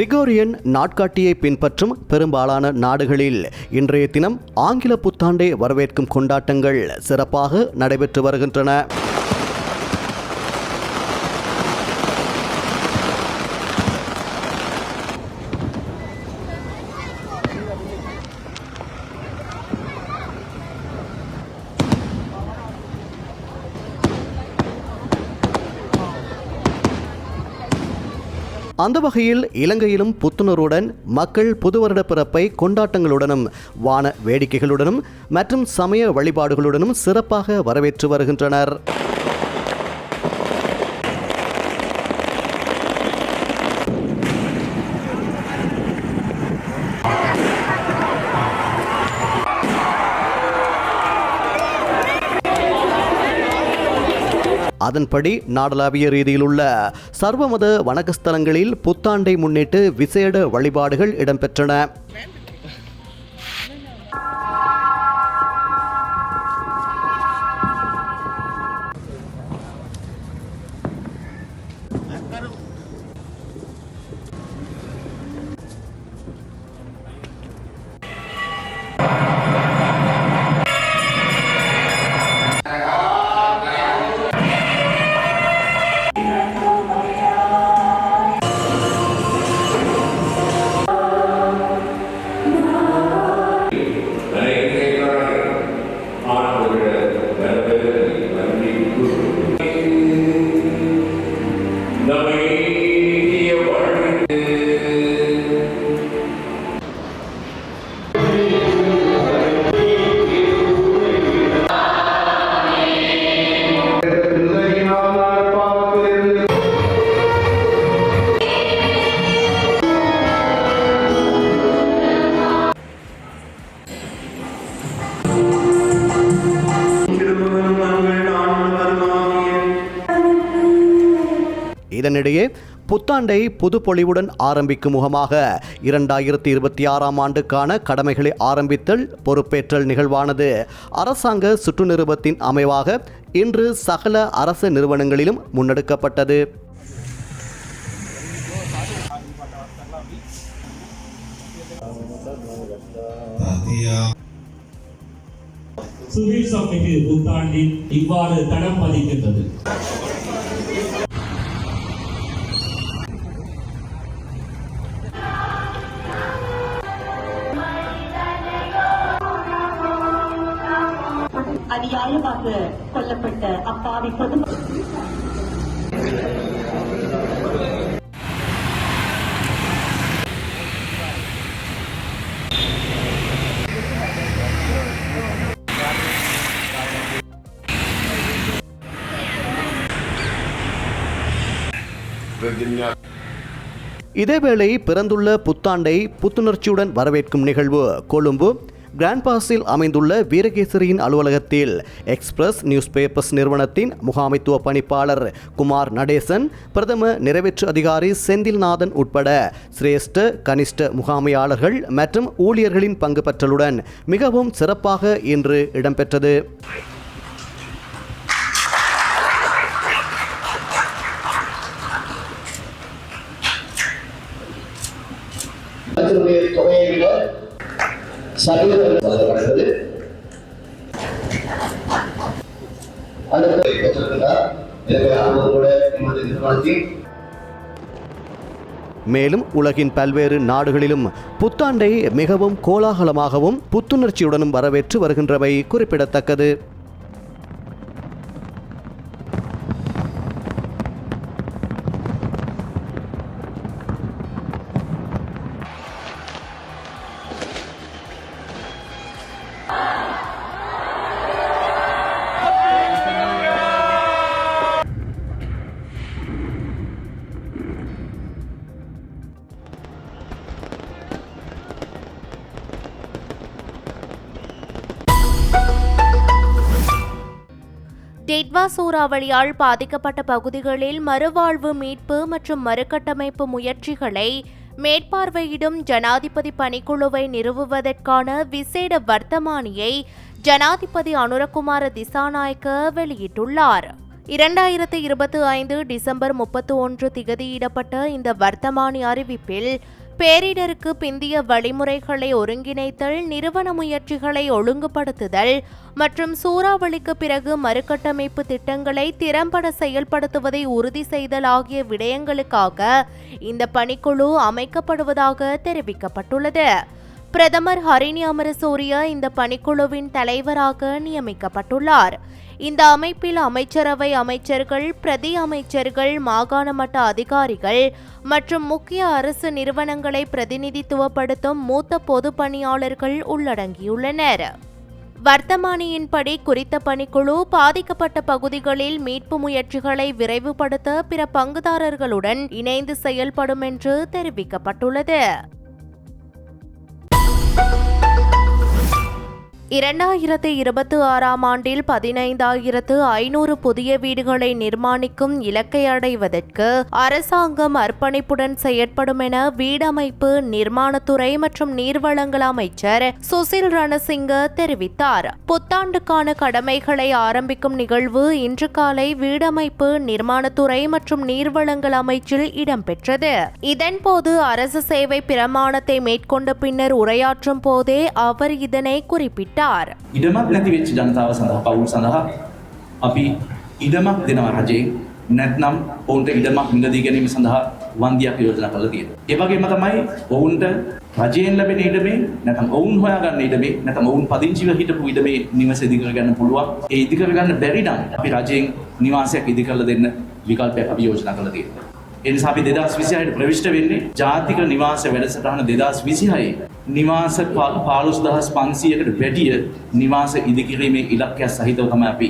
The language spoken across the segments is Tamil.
கிரிகோரியன் நாட்காட்டியை பின்பற்றும் பெரும்பாலான நாடுகளில் இன்றைய தினம் ஆங்கில புத்தாண்டை வரவேற்கும் கொண்டாட்டங்கள் சிறப்பாக நடைபெற்று வருகின்றன. அந்த வகையில் இலங்கையிலும் புத்துணர்வுடன் மக்கள் புது வருட பிறப்பை கொண்டாட்டங்களுடனும் வான வேடிக்கைகளுடனும் மற்றும் சமய வழிபாடுகளுடனும் சிறப்பாக வரவேற்று வருகின்றனர். அதன்படி நாடளாவிய ரீதியில் உள்ள சர்வமத வணக்கஸ்தலங்களில் புத்தாண்டை முன்னிட்டு விசேட வழிபாடுகள் இடம்பெற்றன. இதனிடையே புத்தாண்டை புதுப்பொழிவுடன் ஆரம்பிக்கும் முகமாக இரண்டாயிரத்தி இருபத்தி ஆறாம் ஆண்டுக்கான கடமைகளை ஆரம்பித்தல் பொறுப்பேற்றல் நிகழ்வானது. அரசாங்க சுற்று நிறுவத்தின் அமைவாக இன்று சகல அரசு நிறுவனங்களிலும் முன்னெடுக்கப்பட்டது. புத்தாண்டில் இவ்வாறு தடம் பதிக்கின்றது. அநியாயமாக கொல்லப்பட்ட அப்பாவி பொது இதேவேளை பிறந்துள்ள புத்தாண்டை புத்துணர்ச்சியுடன் வரவேற்கும் நிகழ்வு கொழும்பு. கிராண்ட் பாஸில் அமைந்துள்ள வீரகேசரியின் அலுவலகத்தில் எக்ஸ்பிரஸ் நியூஸ் பேப்பர்ஸ் நிறுவனத்தின் முகாமைத்துவ பணிப்பாளர் குமார் நடேசன் பிரதம நிறைவேற்று அதிகாரி செந்தில்நாதன் உட்பட சிரேஷ்ட கனிஷ்ட முகாமையாளர்கள் மற்றும் ஊழியர்களின் பங்கு பெற்றலுடன் மிகவும் சிறப்பாக இன்று இடம்பெற்றது. சதவீதம் வழங்கப்படுகிறது எனவே அவர்கள் கூட நிறுவனத்தின் மேலும் உலகின் பல்வேறு நாடுகளிலும் புத்தாண்டை மிகவும் கோலாகலமாகவும் புத்துணர்ச்சியுடனும் வரவேற்று வருகின்றவை குறிப்பிடத்தக்கது. டெட்வா சூறாவளியால் பாதிக்கப்பட்ட பகுதிகளில் மறுவாழ்வு மீட்பு மற்றும் மறுகட்டமைப்பு முயற்சிகளை மேற்பார்வையிடும் ஜனாதிபதி பணிக்குழுவை நிறுவுவதற்கான விசேட வர்த்தமானியை ஜனாதிபதி அனுரகுமார திசாநாயக்க வெளியிட்டுள்ளார். இரண்டாயிரத்து இருபத்தி ஐந்து டிசம்பர் முப்பத்தி ஒன்று திகதியிடப்பட்ட இந்த வர்த்தமானி அறிவிப்பில் பேரிடருக்கு பிந்திய வழிமுறைகளை ஒருங்கிணைத்தல் நிறுவன முயற்சிகளை ஒழுங்குபடுத்துதல் மற்றும் சூறாவளிக்கு பிறகு மறுகட்டமைப்பு திட்டங்களை திறம்பட செயல்படுத்துவதை உறுதி செய்தல் ஆகிய விடயங்களுக்காக இந்த பணிக்குழு அமைக்கப்படுவதாக தெரிவிக்கப்பட்டுள்ளது. பிரதமர் ஹரிணி அமரசூரிய இந்த பணிக்குழுவின் தலைவராக நியமிக்கப்பட்டுள்ளார். இந்த அமைப்பில் அமைச்சரவை அமைச்சர்கள் பிரதி அமைச்சர்கள் மாகாண மட்ட அதிகாரிகள் மற்றும் முக்கிய அரசு நிறுவனங்களை பிரதிநிதித்துவப்படுத்தும் மூத்த பொது பணியாளர்கள் உள்ளடங்கியுள்ளனர். வர்த்தமானியின்படி குறித்த பணிக்குழு பாதிக்கப்பட்ட பகுதிகளில் மீட்பு முயற்சிகளை விரைவுபடுத்த பிற பங்குதாரர்களுடன் இணைந்து செயல்படும் என்று தெரிவிக்கப்பட்டுள்ளது. இரண்டாயிரத்து இருபத்தி ஆறாம் ஆண்டில் பதினைந்தாயிரத்து ஐநூறு புதிய வீடுகளை நிர்மாணிக்கும் இலக்கை அடைவதற்கு அரசாங்கம் அர்ப்பணிப்புடன் செயற்படும் என வீடமைப்பு நிர்மாணத்துறை மற்றும் நீர்வளங்கள் அமைச்சர் சுசில் ரணசிங்க தெரிவித்தார். புத்தாண்டுக்கான கடமைகளை ஆரம்பிக்கும் நிகழ்வு இன்று காலை வீடமைப்பு நிர்மாணத்துறை மற்றும் நீர்வளங்கள் அமைச்சில் இடம்பெற்றது. இதன்போது அரசு சேவை பிரமாணத்தை மேற்கொண்ட பின்னர் உரையாற்றும் போதே அவர் இதனை குறிப்பிட்டார். ඉඩමක් නැති වෙච්ච ජනතාව සඳහා පවුල් සඳහා අපි ඉඩමක් දෙනවා රජයෙන් නැත්නම් ඔවුන්ට ඉඩමක් මිලදී ගැනීම සඳහා වන්දියක් යෝජනා කරලා තියෙනවා. ඒ වගේම තමයි ඔවුන්ට රජයෙන් ලැබෙන ඉඩමේ නැත්නම් ඔවුන් හොයාගන්න ඉඩමේ නැත්නම් ඔවුන් පදිංචිව හිටපු ඉඩමේ නිවස ඉදි කරගන්න පුළුවන්. ඒ ඉදි කරගන්න බැරි නම් අපි රජයෙන් නිවාසයක් ඉදි කරලා දෙන්න විකල්පයක් අපි යෝජනා කරලා තියෙනවා. ඒ නිසා අපි 2026ට ප්‍රවිෂ්ඨ වෙන්නේ ජාතික නිවාස වැඩසටහන 2026 නිවාස 15500කට වැඩිය නිවාස ඉදිකිරීමේ ඉලක්කයක් සහිතව තමයි අපි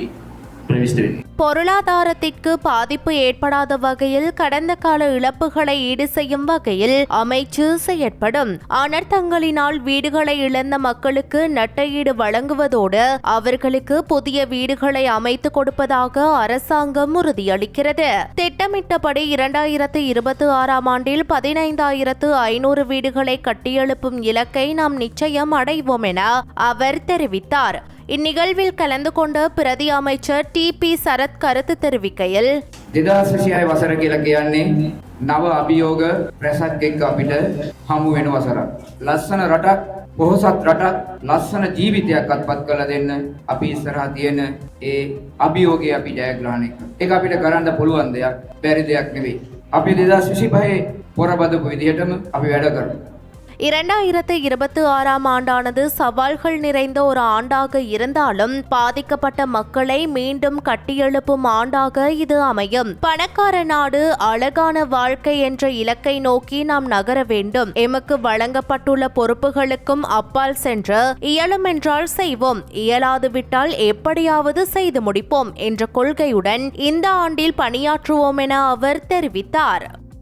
ප්‍රවිෂ්ඨ වෙන්නේ. பொருளாதாரத்திற்கு பாதிப்பு ஏற்படாத வகையில் கடந்த கால இழப்புகளை ஈடு செய்யும் வகையில் அமைச்சு செயற்படும். அனர்த்தங்களினால் வீடுகளை இழந்த மக்களுக்கு நட்டையீடு வழங்குவதோடு அவர்களுக்கு புதிய வீடுகளை அமைத்து கொடுப்பதாக அரசாங்கம் உறுதியளிக்கிறது. திட்டமிட்டபடி இரண்டாயிரத்து இருபத்தி ஆறாம் ஆண்டில் பதினைந்தாயிரத்து ஐநூறு வீடுகளை கட்டியெழுப்பும் இலக்கை நாம் நிச்சயம் அடைவோம் என அவர் தெரிவித்தார். இந்நிகழ்வில் கலந்து கொண்ட பிரதி அமைச்சர் டி பி சரத் ගැනත් කරත තෙරවිකයල්. දෙදහසසිය වසර කියල කියන්නේ නව අභියෝග ප්‍රැසත් එක් අපිට හමු වෙන වසරක්. ලස්සන රටක් පොහොසත් රටක් ලස්සන ජීවිතයක් අත්පත් කළ දෙන්න අපි ඉස්සරහ තියෙන ඒ අභියෝගය අපි ජයග්‍රහණය කරනවා. ඒක අපිට කරන්න පුළුවන් දෙයක්, බැරි දෙයක් නෙවෙයි. අපි 2025 පොරබදපු විදිහටම අපි වැඩ කරනවා. இரண்டாயிரத்தி இருபத்தி ஆறாம் ஆண்டானது சவால்கள் நிறைந்த ஒரு ஆண்டாக இருந்தாலும் பாதிக்கப்பட்ட மக்களை மீண்டும் கட்டியெழுப்பும் ஆண்டாக இது அமையும். பணக்கார நாடு அழகான வாழ்க்கை என்ற இலக்கை நோக்கி நாம் நகர வேண்டும். எமக்கு வழங்கப்பட்டுள்ள பொறுப்புகளுக்கும் அப்பால் சென்று இயலுமென்றால் செய்வோம். இயலாது விட்டால் எப்படியாவது செய்து முடிப்போம் என்ற கொள்கையுடன் இந்த ஆண்டில் பணியாற்றுவோம் என அவர் தெரிவித்தார்.